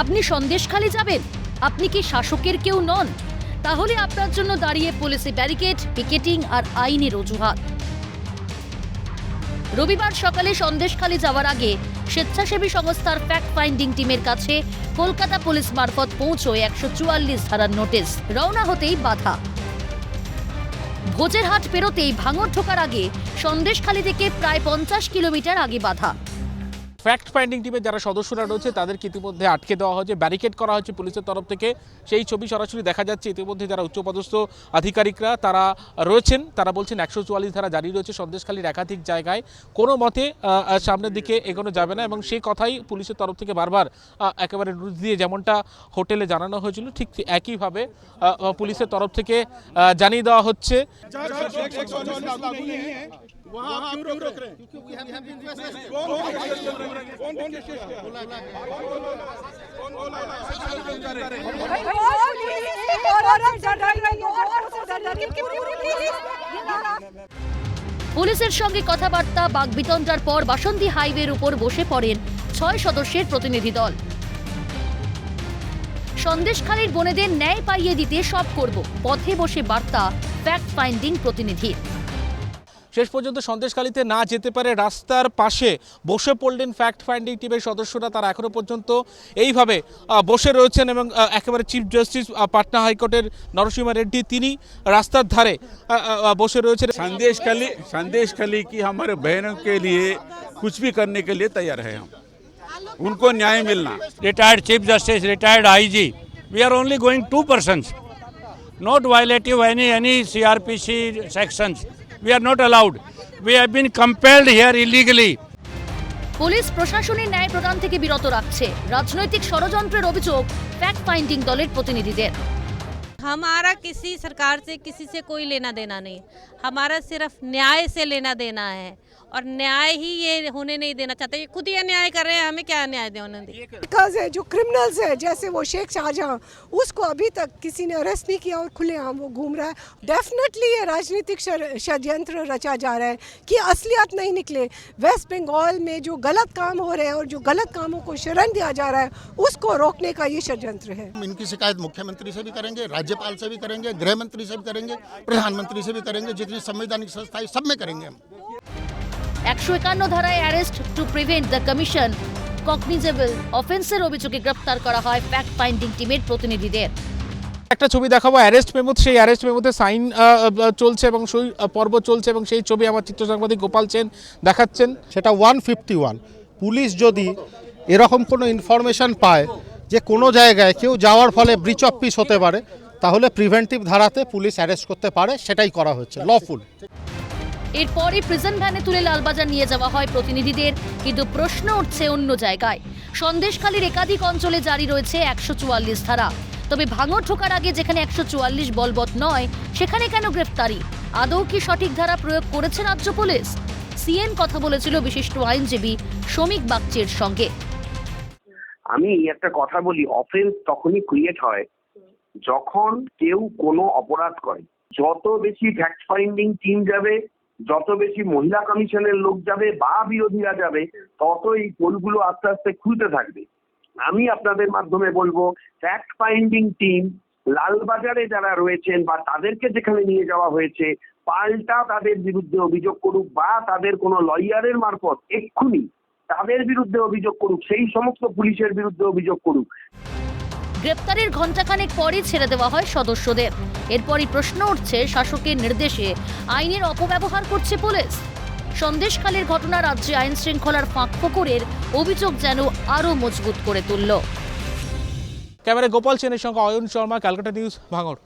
আপনি সন্দেশখালি যাবেন? আপনি কি শাসকের কেউ নন? তাহলে আপনার জন্য দাঁড়িয়ে পুলিশে ব্যারিকেড পিকেটিং আর আইনের অজুহাত। রবিবার সকালে সন্দেশখালি যাওয়ার আগে স্বেচ্ছাসেবী সংস্থার ফ্যাক্ট ফাইন্ডিং টিমের কাছে কলকাতা পুলিশ মারফত পৌঁছয় একশো চুয়াল্লিশ ধারার নোটিশ রওনা হতেই বাধা। ভোজের হাট পেরোতেই ভাঙর ঢোকার আগে সন্দেশখালি থেকে প্রায় পঞ্চাশ কিলোমিটার আগে বাধা। ফ্যাক্ট ফাইন্ডিং টিমের যারা সদস্যরা রয়েছে তাদেরকে ইতিমধ্যে আটকে দেওয়া হয়েছে ব্যারিকেড করা হয়েছে পুলিশের তরফ থেকে সেই ছবি সরাসরি দেখা যাচ্ছে ইতিমধ্যে যারা উচ্চপদস্থ আধিকারিকরা তারা রয়েছেন তারা বলছেন একশো চুয়াল্লিশ ধারা জারি রয়েছে সন্দেশখালীর একাধিক জায়গায় কোনো মতে সামনের দিকে এগোনো যাবে না এবং সেই কথাই পুলিশের তরফ থেকে বারবার একেবারে রুজ দিয়ে যেমনটা হোটেলে জানানো হয়েছিল ঠিক একইভাবে পুলিশের তরফ থেকে জানিয়ে দেওয়া হচ্ছে পুলিশের সঙ্গে কথাবার্তা বাগবিতণ্ডার পর বাসন্তী হাইওয়ের উপর বসে পড়েন ছয় সদস্যের প্রতিনিধি দল। সন্দেশখালীর বনেদের ন্যায় পাইয়ে দিতে সব করব, পথে বসে বার্তা ফ্যাক্ট ফাইন্ডিং প্রতিনিধি। শেষ পর্যন্ত সন্দেশখালীতে না যেতে পারে রাস্তার পাশে বসে পড়লেন ফ্যাক্ট ফাইন্ডিং টিমের সদস্যরা তারা এখনো পর্যন্ত এইভাবে আহ, বসে রয়েছেন এবং আহ, একেবারে চিফ জাস্টিস আহ, পাটনা হাইকোর্টের নরসিংহ রেড্ডি তিনি রাস্তার ধারে আহ, আহ, বসে রয়েছেন संदेश खली संदेश खली की हमारे बहनों के लिए कुछ भी करने के लिए तैयार है हम उनको न्याय मिलना retired Chief Justice, retired IG. We are only going two persons, not violative any any CRPC sections. We are not allowed. We have been compelled here illegally. Police প্রশাসনের ন্যায় প্রদান থেকে বিরত রাখছে রাজনৈতিক ষড়যন্ত্রের অভিযোগ ফ্যাক্ট ফাইন্ডিং দলের প্রতিনিধিদের हमारा किसी सरकार से किसी से कोई लेना देना नहीं। हमारा सिर्फ़ न्याय से लेना देना है। और न्याय ही ये होने नहीं देना चाहते। ये खुद ही अन्याय कर रहे हैं हमें क्या न्याय दे होने दें बिकॉज़ है जो क्रिमिनल्स है जैसे वो शेख शाहजहां उसको अभी तक किसी ने अरेस्ट नहीं किया और खुलेआम वो घूम रहा है। डेफिनेटली ये राजनीतिक षड़- षड्यंत्र रचा जा रहा है कि असलियत नहीं निकले। वेस्ट बंगाल में जो गलत काम हो रहे हैं और जो गलत कामों को शरण दिया जा रहा है उसको रोकने का ये षड्यंत्र है। इनकी शिकायत मुख्यमंत्री से भी करेंगे राज्यपाल से भी करेंगे गृह मंत्री से भी करेंगे प्रधानमंत्री से भी करेंगे जितनी संवैधानिक संस्था है सब में करेंगे हम একশো একান্ন ধারায় arrest to prevent the commission cognizable অফেন্সের অভিযোগে গ্রেপ্তার করা হয় ফ্যাক্ট ফাইন্ডিং টিমের প্রতিনিধিদের একটা ছবি দেখাবো অ্যারেস্ট মেমোত সেই অ্যারেস্ট মেমোতে সাইন চলছে এবং সেই আহ, পর্ব চলছে এবং সেই ছবি আমার চিত্র সাংবাদিক গোপাল সেন দেখাচ্ছেন সেটা ওয়ান ফিফটি ওয়ান পুলিশ যদি এরকম কোনো ইনফরমেশন পায় যে কোনো জায়গায় কেউ যাওয়ার ফলে ব্রিচ অফ পিস হতে পারে তাহলে প্রিভেন্টিভ ধারাতে পুলিশ অ্যারেস্ট করতে পারে সেটাই করা হচ্ছে লফুল এরপরই প্রিজন ভ্যানে তুলে লালবাজার নিয়ে যাওয়া হয় প্রতিনিধিদের কিন্তু প্রশ্ন উঠছে অন্য জায়গায়। সন্দেশখালীর একাধিক অঞ্চলে জারি রয়েছে একশো চুয়াল্লিশ ধারা। তবে ভাঙর ঢোকার আগে যেখানে একশো চুয়াল্লিশ বলবৎ নয় সেখানে কেন গ্রেফতারি? আদৌ কি সঠিক ধারা প্রয়োগ করেছে রাজ্য পুলিশ? সিএন কথা বলেছিল বিশিষ্ট আইনজীবী শ্রমিক বাগচির সঙ্গে। আমি একটা কথা বলি অফেন্স তখনই ক্রিয়েট হয় যখন কেউ কোনো অপরাধ করে, যত বেশি ফ্যাক্ট ফাইন্ডিং টিম যাবে, যত বেশি মহিলা কমিশনের লোক যাবে বা বিরোধীরা যাবে তত এই পোলগুলো আস্তে আস্তে খুলতে থাকবে। আমি আপনাদের মাধ্যমে বলব ফ্যাক্ট ফাইন্ডিং টিম লালবাজারে যারা রয়েছেন বা তাদেরকে যেখানে নিয়ে যাওয়া হয়েছে, পাল্টা তাদের বিরুদ্ধে অভিযোগ করুক বা তাদের কোনো লয়ারের মারফত এক্ষুনি তাদের বিরুদ্ধে অভিযোগ করুক, সেই সমস্ত পুলিশের বিরুদ্ধে অভিযোগ করুক। গ্রেপ্তারের ঘণ্টাখানেক পরই ছেড়ে দেওয়া হয় সদস্যদের। এরপরই প্রশ্ন উঠছে শাসকের নির্দেশে আইনের অপব্যবহার করছে পুলিশ। সন্দেশকালের ঘটনা রাজ্যে আইন শৃঙ্খলার ফাঁক ফোকরের অভিযোগ যেন আরও মজবুত করে তুলল। ক্যামেরা গোপাল সেনের সঙ্গে অয়ন শর্মা, ক্যালকাটা নিউজ, ভাঙড়।